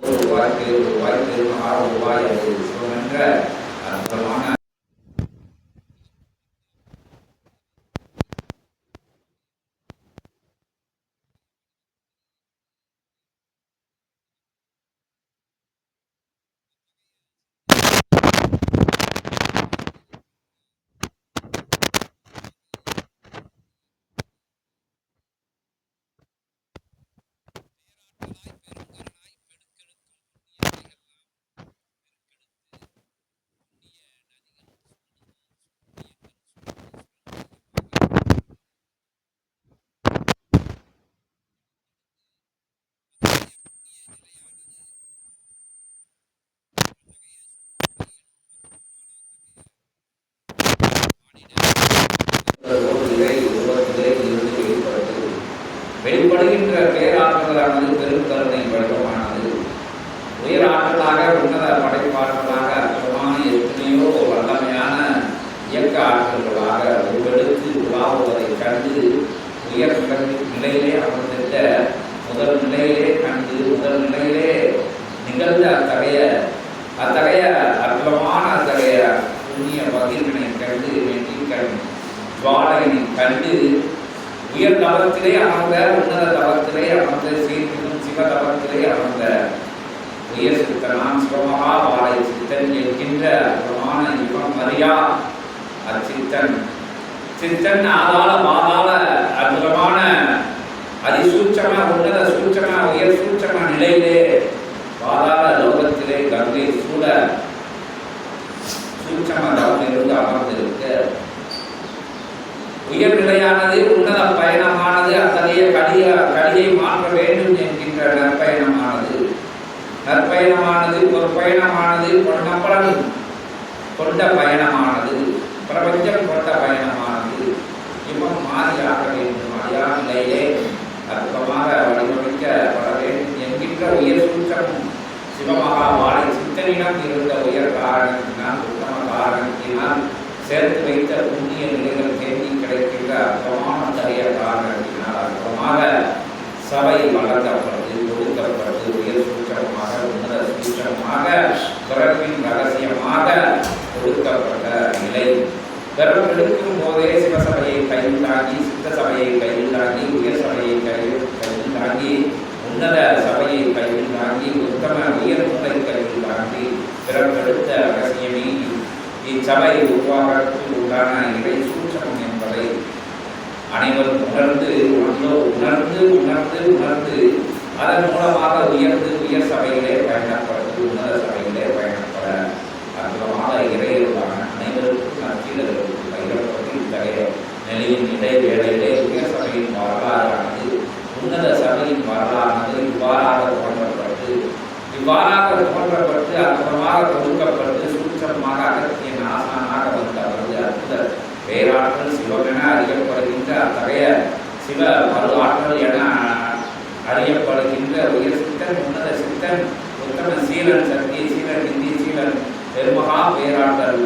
ஒரு ரூபாய்க்கு ஒரு ரூபாய்க்கு ஆறு ரூபாய் அது சிவம் என்ற அற்புதமான ஓடுநிலை உருவத்திலே இருந்து வெளிப்படுது வெளிப்படுகின்ற பேராற்றலானது பெரும் கருணை வடிவமானது உயர் ஆற்றலாக உன்னத படைப்பாற்றலாக அற்புதமான எத்தனையோ வல்லமையான இயக்க ஆற்றல்களாக உருவெடுத்து உலாவுவதை கண்டு உயர் நிலையிலே அமர்ந்திருந்த முதல் நிலையிலே கண்டு முதல் நிலையிலே நிகழ்ந்த அத்தகைய அத்தகைய அற்புதமான அத்தகைய புண்ணிய பகிர்வினை கண்டு வெற்றி கண்டு ஜுவாலையினை கண்டு உயர் தவத்திலே அமர்ந்த உன்னத தவத்திலே அமர்ந்த சீர்மிகும் சிவ தவத்திலே அமர்ந்த உயர் சித்தனான் சிவமகா வாழை சித்தன் என்கின்ற அற்புதமான யுகம் அறியா அச்சித்தன். சித்தன் ஆதாள பாதாள அற்புதமான அதிசூட்சம உன்னத சூட்சம உயர் சூட்சம நிலையிலே பாதாள லோகத்திலே கங்கை சூழ சூட்சம தவத்திலிருந்து அமர்ந்திருக்க உயர்நிலையானது உன்னத பயணமானது அத்தகைய கடிய கடியை மாற்ற வேண்டும் என்கின்ற நற்பயணமானது பயணமானது ஒரு பயணமானது கொண்ட பயணமானது பிரபஞ்சம் கொண்ட பயணமானது. இவன் மாறியாக வேண்டும் மாறியா நிலையிலே அற்புதமாக வடிவமைக்கப்பட வேண்டும் என்கின்ற உயர் சூற்றம் சிவமகா வாழை சித்தனிடம் இருந்த உயர் காரணத்தினால் உத்தம காரணத்தினால் சேர்த்து வைத்த புண்ணிய நிலைகள் தேடி கிடைக்கின்ற அற்பமான அத்தகைய காரணத்தினால் அற்புதமாக சபை வளர்க்கப்பட்டு கொடுக்கப்பட்டு உயர் சூற்றமாக பிறப்பின் ரகசியமாக கொடுக்கப்பட்ட நிலை. பிறப்பெடுக்கும் போதே சிவசபையை கையில் தாங்கி சித்த சபையை கையில் தாங்கி உயர் சபையை கையில் கையில் தாங்கி உன்னத சபையை கையில் தாங்கி உத்தம உயர் முறை கையில் தாங்கி பிறப்பெடுத்த ரகசியமே இச்சபை உருவாகத்தில் உண்டான இறை சூட்சம் என்பதை அனைவரும் உணர்ந்து உணர்ந்தோ உணர்ந்து உணர்ந்து உணர்ந்து அதன் மூலமாக உயர்ந்து உயர் சபையிலே பயணப்படும் உன்னத சபையிலே பயணப்பட அற்புதமாக இறையிலான அனைவருக்கும் நற்சீலர்களுக்கும் பயிரப்பட்டு இத்தகைய நிலையின் இடை வேளையிலே உயர் சபையின் வரலாறானது உன்னத சபையின் வரலாறானது இவ்வாறாக தோன்றப்பட்டு இவ்வாறாக தோன்றப்பட்டு அற்புதமாக கொடுக்கப்பட்டு சூட்சமாக அகத்தியன் ஆசானாக வந்த அவரது அற்புத பேராற்றல் சிவமென அறியப்படுகின்ற அத்தகைய சிவ மறு ஆற்றல் என அறியப்படுகின்ற உயர் சித்தன் உன்னத சித்தன் உத்தம சீலன் சக்தி சீலன் இந்தி சீலன் பெருமகா பேராற்றல்.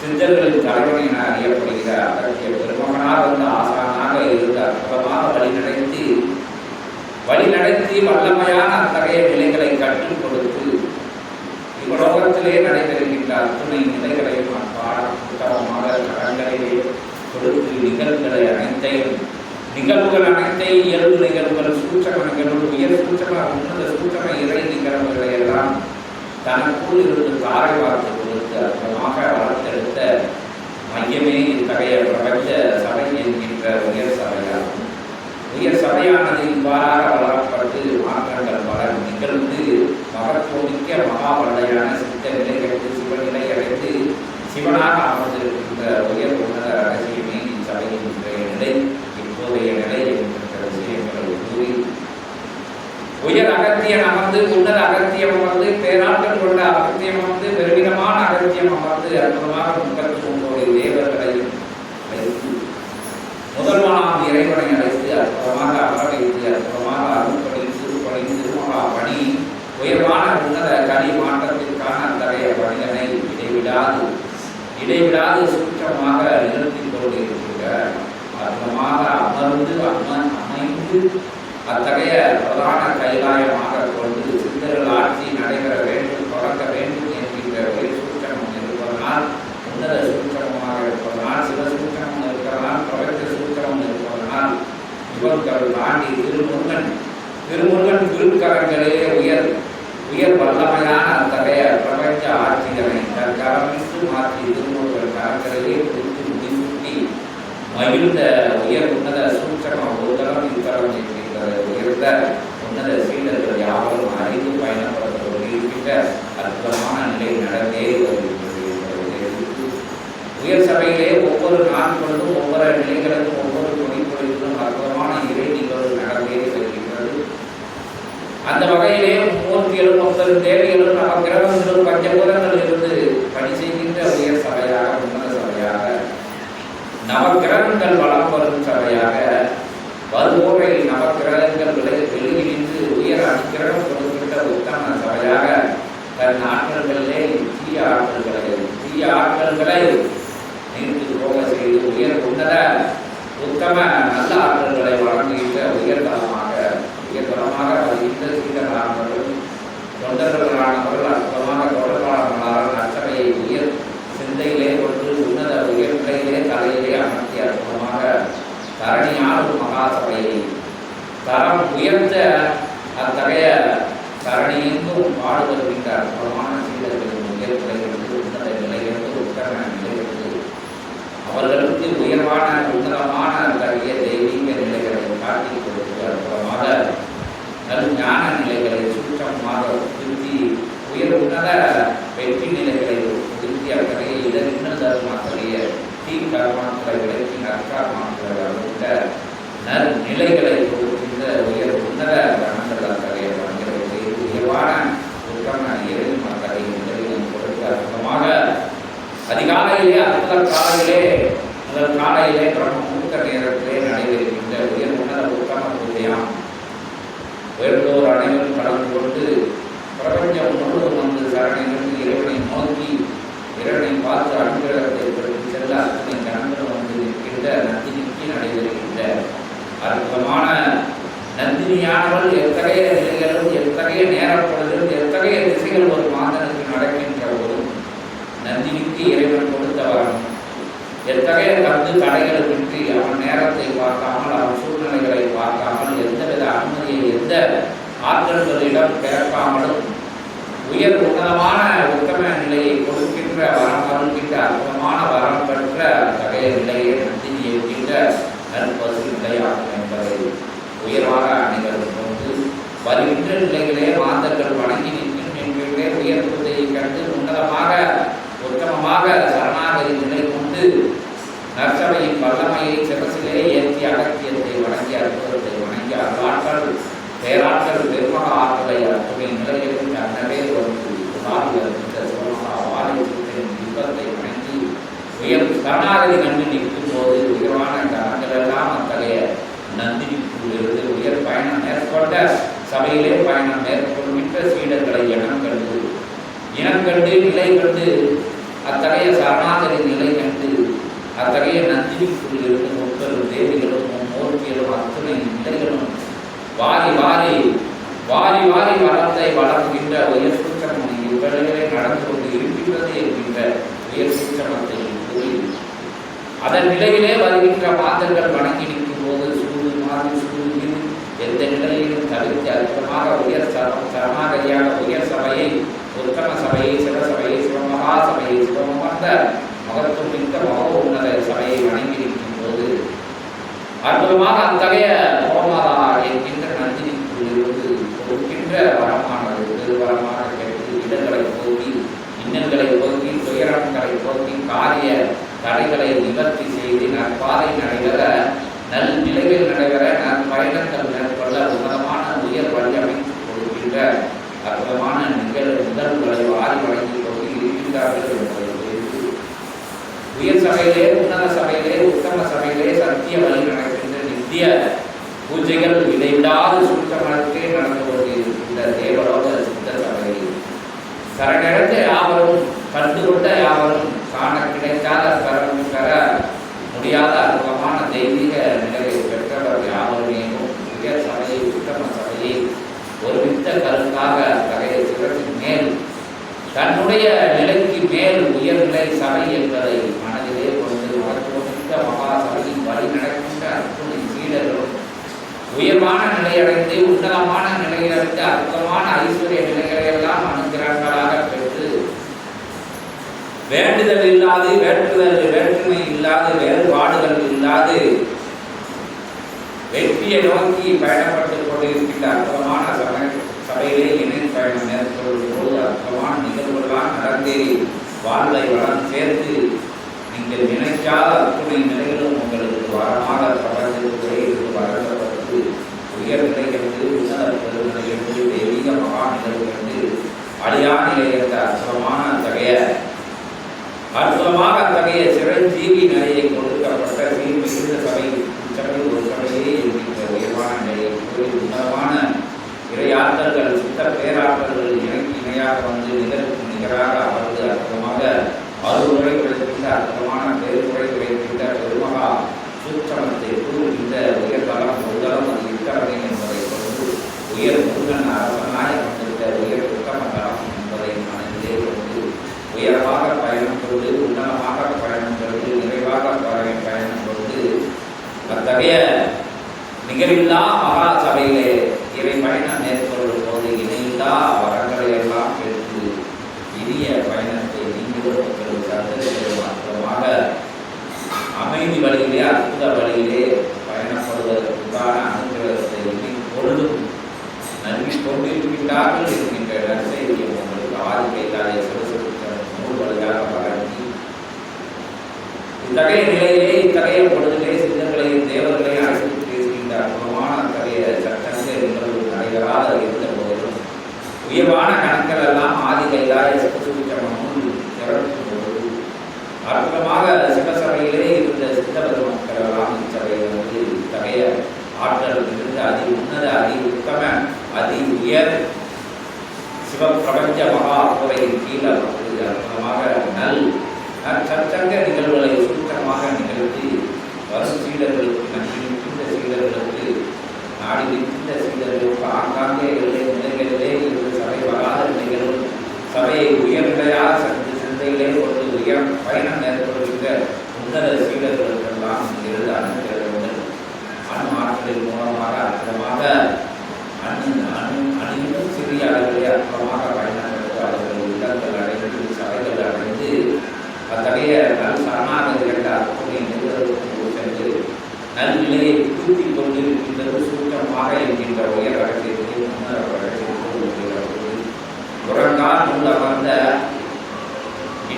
சித்தர்களின் தலைவன் என அறியப்படுகிற அத்தகைய பெருமகனாக வந்த ஆசானாக இருந்த அற்புதமாக வழிநடத்தி வழிநடத்தி வல்லமையான அத்தகைய நிலைகளை கற்றுக் கொடுத்து இவ்வுலகத்திலே நடைபெறுகின்ற அத்துணை நிலைகளையும் அப்பாடம் புத்தகமாக கடன்களிலே கொடுத்து நிகழ்வுகளை அனைத்தையும் நிகழ்வுகள் அனைத்தை இயல்பு நிகழ்வுகள் சூச்சக நிகழ்வு உயர் சூட்சம உன்னத சூச்சக இறை நிகழ்வுகளை எல்லாம் தனக்குள் இருந்து தாரை வார்த்து கொடுத்து வளர்த்தெடுத்த மையமே இத்தகைய பிரபஞ்ச சபை என்கின்ற உயர் சபையாகும். உயர் சபையானது இவ்வாறாக வளரப்பட்டு மாற்றங்கள் பல நிகழ்ந்து மகத்துவமிக்க மகாவல்லையான உயர் அகத்தியன் அமர்ந்து உன்னத அகத்தியம் அமர்ந்து பேராற்றல் கொண்ட அகத்தியம் அமர்ந்து பெருமிதமான அகத்தியம் அமர்ந்து அற்புதமாக மக்கள் போன்றோடு தேவர்களையும் முதல்வனாம் இறைவனை அழைத்து அற்புதமாக அமரவைத்து அற்புதமாக அருள்படி திருப்பணி திருமணா பணி உயர்வான உன்னத கனி மாற்றத்திற்கான அத்தகைய பணிகளை இடைவிடாது இடைவிடாது சுற்றமாக நிறுத்திக் கொண்டிருக்கிற அற்புதமாக அமர்ந்து அமன் அமைந்து அத்தகைய பிரதான கைலாயமாக கொண்டு சிந்தர்கள் ஆட்சி நடைபெற வேண்டும் தொடங்க வேண்டும் என்கின்ற ஒரு சூத்திரம் இருப்பதனால் உன்னத சூத்திரமாக இருப்பதனால் சில சூத்திரம் இருக்கிறதால் பிரபஞ்ச சூத்திரம் இருப்பதனால் இவர்கள் தாண்டி திருமுருகன் திருமுருகன் திருக்கரங்களே உயர் உயர் வல்லமையான அத்தகைய பிரபஞ்ச ஆட்சிகளை தன் மாற்றி திருமுருகன் கரங்களிலே குறித்து முடிசூட்டி மகிழ்ந்த உயர் உன்னத சூத்திரம் ஒருதரம் இத்தரம் என்று உயர்ந்த உன்னத சீடர்கள் யாரும் அறிந்து பயணப்படுத்த இருக்கின்ற அற்புதமான நிலை நடந்தே வருகின்றது உயர் சபையிலே ஒவ்வொரு நாட்களும் ஒவ்வொரு நிலைகளுக்கும் ஒவ்வொரு துணைப்பொழிகளும் அற்புதமான இறை நிகழ்வு நடந்தே வருகின்றது அந்த வகையிலே மூர்த்திகளும் ஒவ்வொரு தேவிகளும் நம்ம கிரகங்களும் பஞ்சபூதங்கள் இருந்து பணி செய்கின்ற உயர் சபையாக உன்னத சபையாக நவக்கிரகங்கள் வளம் வரும் சபையாக வருவோரை நவக்கிரகங்கள் விலை வெளியிட்டு உயர் அக்கிரகம் கொடுக்கின்ற உத்தம சபையாக தன் ஆற்றல்களிலே தீய ஆற்றல்களை தீய ஆற்றல்களை நிறுத்தி போக செய்து உயர் உன்னத உத்தம நல்ல ஆற்றல்களை வழங்குகின்ற உயர்தரமாக உயர்தரமாக வருகின்ற சீடரானவர்கள் தொண்டர்களானவர்கள் அற்புதமாக தொடர்பாளர்களால் அச்சபையை உயர் சிந்தையிலே கொண்டு உன்னத உயர் நிலையிலே தலையிலே அமர்த்தி அற்புதமாக தரணியான மகாசபையை தரம் உயர்ந்த அத்தகைய தரணியெங்கும் பாடுபடுகின்ற அற்புதமான சீடர்களும் உயர் நிலையிலிருந்து உன்னத நிலையிலிருந்து உத்தம நிலையிலிருந்து அவர்களுக்கு உயர்வான உன்னதமான அத்தகைய தெய்வீக நிலைகளை காட்டி கொடுத்து அற்புதமாக நல் ஞான நிலைகளை சுற்றமாக திருத்தி உயர் உன்னத வெற்றி நிலைகளை திருத்தி அத்தகைய இதனின்னும் தரும் அத்தகைய தீ கர்மாக்களை விளக்கி நற்கர்மாக்களை வளர்ந்த நல் நிலைகளை கொடுக்கின்ற உயர் உன்னத கணங்கள் அத்தகைய பணிகளை செய்து உயர்வான உத்தம இறைவன் அத்தகைய நிலைகளை கொடுத்து அற்புதமாக அதிகாலையிலே அற்புத காலையிலே முதல் காலையிலே பிரம்ம முகூர்த்த நேரத்திலே நடைபெறுகின்ற உயர் உன்னத உத்தம பூஜையாம் உயர்ந்தோர் அனைவரும் கலந்து கொண்டு பிரபஞ்சம் முழுவதும் வந்து சரணிலிருந்து இறைவனை நோக்கி இறைவனை பார்த்து அனுகிரகத்தை பெற்று செல்ல அத்தனை கணங்கள் வந்து நிற்கின்ற நந்தினிக்கு நடைபெறுகின்ற அற்புதமான நந்தினியானவள் எத்தகைய நிலைகளும் எத்தகைய நேரப்பொழுதிலும் எத்தகைய திசைகள் ஒரு மாந்தனுக்கு நடக்கின்ற போதும் நந்தினிக்கு இறைவன் கொடுத்த வரம் எத்தகைய கருத்து தடைகளுமின்றி அவன் நேரத்தை பார்க்காமல் அவன் சூழ்நிலைகளை பார்க்காமல் எந்தவித அனுமதியை எந்த ஆற்றல்களிடம் பிறக்காமலும் உயர் உன்னதமான உத்தம நிலையை கொடுக்கின்ற வரம் அருள்கின்ற அற்புதமான வரம் பெற்ற தகைய நிலையை நடத்தி இருக்கின்ற நற்பசு நிலையாகும் என்பதை உயர்வாக அனைவரும் கொண்டு வருகின்ற நிலைகளே மாந்தர்கள் வணங்கி நிற்கும் என்கின்ற உயர் புதையை கண்டு உன்னதமாக உத்தமமாக சரணாகதி நிலை கொண்டு நற்சபையின் வல்லமையை சிறசிலே ஏற்றி அகத்தியத்தை வணங்கி அற்புதத்தை வணங்கி அருளாற்றல் பேராற்றல் பெருமக ஆற்றலை அத்துணை நிலையிலிருந்து அன்னவே வந்து நாடு வருகின்ற இன்பத்தை வணங்கி உயர் சரணாகதி கண்டு நிற்கும் போது உயர்வான கரங்களெல்லாம் அத்தகைய நந்தினிக்குள்ளிருந்து உயர் பயணம் மேற்கொண்ட சபையிலே பயணம் மேற்கொள்கின்ற சீடர்களை இனம் கண்டு இனம் கண்டு நிலை கண்டு அத்தகைய சரணாகதி நிலை அத்தகைய நந்தினிக்குள் இருந்து முப்பெரும் தேவிகளும் மூர்த்திகளும் அத்தனை நிலைகளும் வாரி வாரி வாரி வாரி வளர்த்தை வளர்க்கின்ற உயர் சுற்றம் இவ்வளவே நடந்து கொண்டு இருக்கின்றது என்கின்ற உயர் சுற்றமத்தை கூறி. அதன் நிலையிலே வருகின்ற மாதர்கள் வணங்கி நிற்கும் போது சூடு மாறி சூடு எந்த நிலையிலும் தவிர்த்து அற்புதமாக உயர் சரம் சரணாகதியாக உயர் சபையை உத்தம சபையை சிவசபையை சிவமகா சபையை சிவமர்ந்த மகத்துவம் மிக்க மகோ உன்னத சபையை வணங்கியிருக்கும் போது அற்புதமாக அத்தகைய கோமாதா என்கின்ற நந்தினிக்குள்ளிருந்து கொடுக்கின்ற வரமானது திருவரமாக கேட்டு இடங்களை போக்கி இன்னல்களை போக்கி துயரங்களை போக்கி காரிய தடைகளை நிவர்த்தி செய்து நற்பாதை நடைபெற நல் நிலைகள் நடைபெற நற்பயணங்கள் மேற்கொள்ள உன்னதமான உயர் வழி அமைத்து கொடுக்கின்ற அற்புதமான நிகழ்வு முதல் விளைவு ஆறு வழங்கி கொண்டு இருக்கின்றார்கள். உயர் சபையிலே உன்னத சபையிலே உத்தம சபையிலே சத்திய வழி நடக்கின்ற நித்திய பூஜைகள் இடைவிடாத சுத்தமனத்தே நடந்து கொண்டிருக்கின்ற தேவலோக சித்த சபையில். சரணடைந்த யாவரும் கண்டுகொண்ட யாவரும் காண கிடைக்காத சரணம் பெற முடியாத அற்புதமான தெய்வீக நிலையை பெற்றவர் யாவருமே உயர் சபையை உத்தம சபையை ஒருமித்த கருத்தாக அத்தகைய சிறப்பின் மேல் தன்னுடைய நிலைக்கு மேல் உயர்நிலை சபை என்பதை மனதிலே கொண்டு மகத்துவமிக்க மகா சபையின் வழி நடக்கின்ற அற்புத சீடர்களும் உயர்வான நிலையடைந்து உன்னதமான நிலையடைந்து அற்புதமான ஐஸ்வர்ய நிலைகளை எல்லாம் அனுகிரகங்களாக பெற்று வேண்டுதல் இல்லாது வேற்றுதல் வேற்றுமை இல்லாது வேறுபாடுகள் இல்லாது வெற்றியை நோக்கி பயணப்பட்டுக் கொண்டிருக்கின்ற அற்புதமான சபை சபையிலே இணை பயணம் மேற்கொள்ளும் போது அற்புதமான நிகழ்வுகளால் நடந்தேறி வாழ்வை வளம் சேர்த்து நீங்கள் நினைக்காத அத்துணை நிலைகளும் உங்களுக்கு வரமாக தொடர்ந்து இருந்து வளர்க்கப்பட்டு உயர் நிலைகளுக்கு உன்னத பெருநிலைகளுக்கு தெய்வீக மகா நிகழ்வுகளுக்கு அழியா இருந்த என்ற அற்புதமான அத்தகைய அற்புதமாக அத்தகைய சிறஞ்சீவி நிலையை கொடுக்கப்பட்ட நீர் மிகுந்த சபை சபை ஒரு சபையே இருக்கின்ற உயர்வான நிலையை உன்னதமான இறையாற்றல்கள் சித்த பேராற்றல்கள் இணைக்கு இணையாக வந்து நிகழ்ச்சி நிகராக அவரது அற்புதமாக அறுமுறை கிடைக்கின்ற அற்புதமான பெருமுறை கிடைக்கின்ற பெருமகா சூட்சமத்தை கூறுகின்ற உயர்தலம் முதலம் அது இத்தரமை என்பதை கொண்டு உயர் முருகன் அரசனாய் அமர்ந்திருந்த உயர் உத்தம தலம் என்பதை மனதிலே கொண்டு உயரமாக பயணம் கொண்டு உன்னதமாக பயணம் கொண்டு நிறைவாக பயணம் பயணம் கொண்டு அத்தகைய நிகழ்வில்லா மகா சபையிலே இறை பயணம் மேற்கொள்ளும் போது இணையில்லா அற்புதமாக சிவசபையிலே இருந்த சித்தபத மக்கள் சபையில் இச்சபையில் வந்து இத்தகைய ஆற்றல் இருந்து அதி உன்னத அதி உத்தம அதி உயர் சிவப்பிரபஞ்ச மகா துறையின் கீழே வந்து அற்புதமாக நல் சச்சங்க நிகழ்வுகளை சுத்தமாக நிகழ்த்தி வரும் சீடர்களுக்கு நன்றிருக்கின்ற சீடர்களுக்கு நாடி நிற்கின்ற சீடர்களுக்கு ஆங்காங்கே எல்லை நிலைகளிலே இருந்து சபை வராத நிலைகளும் சபையை உயர் பயணம்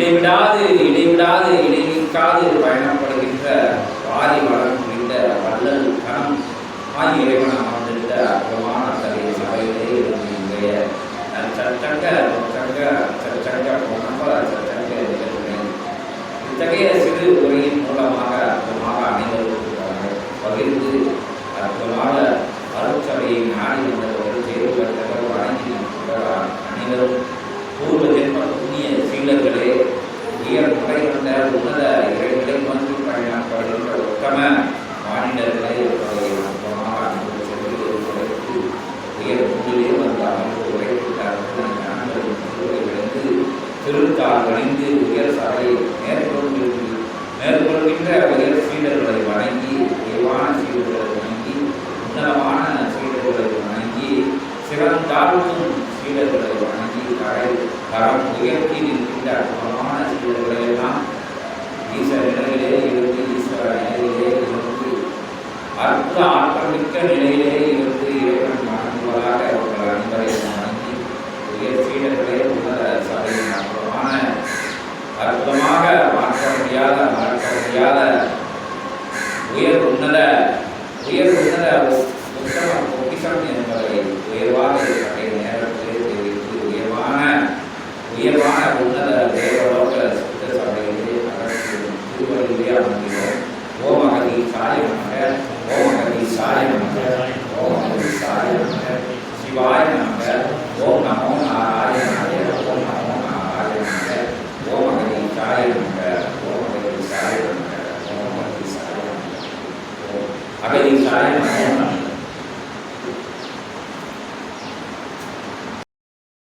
இடைவிடாது இடைவிடாது இடைவிக்காது பயணப்படுகின்ற வாரி வளம் குறித்த வல்லல் கணம் ஆகிய இறைவன் அமர்ந்திருந்த அற்புதமான அத்தகைய சபையிலே இருந்து இன்றைய சச்சங்க சச்சங்க போனப்ப பொன்னப்ப இத்தகைய சிறு உரையின் மூலமாக அற்புதமாக அனைவருக்கும் பகிர்ந்து அற்புதமான அருட்சபையை நாடி வந்தவர்கள் தேர்வு பெற்றவர்கள் வழங்கி அனைவரும் பூர்வ ஜென்ம புண்ணிய சீலர்களே உயர் முறை வந்த உன்னத இறைநிலை நோக்கி பயணப்படுகின்ற உத்தம மாநிலர்களை அவர்களை அற்புதமாக அனுபவ செல்வி உரைத்து உயர் முன்னிலே வந்து அமர்ந்து உரைக்கின்ற அற்புத ஞானங்களின் திருவை விளைந்து திருத்தால் வணிந்து உயர் சபை மேற்கொண்டு மேற்கொள்கின்ற உயர் சீடர்களை வணங்கி உயர்வான சீடர்களை வணங்கி உன்னதமான சீடர்களை வணங்கி சிறந்தாழ்த்தும் சீடர்களை வணங்கி கரை தரம் உயர்த்தி நிற்கின்ற அற்புதமான சீடர்களை ஈஸ்வர நிலையிலே இருந்து ஈஸ்வர நிலையிலே இருந்து அற்புத ஆற்றமிக்க நிலையிலே இருந்து இறைவன் வணங்குவதாக அவர்கள் அனைவரையும் வணங்கி உயர் சீடர்களே உன்னத சபையின் அற்புதமான அற்புதமாக மாற்ற முடியாத மறக்க முடியாத உயர் உன்னத உயர் உன்னத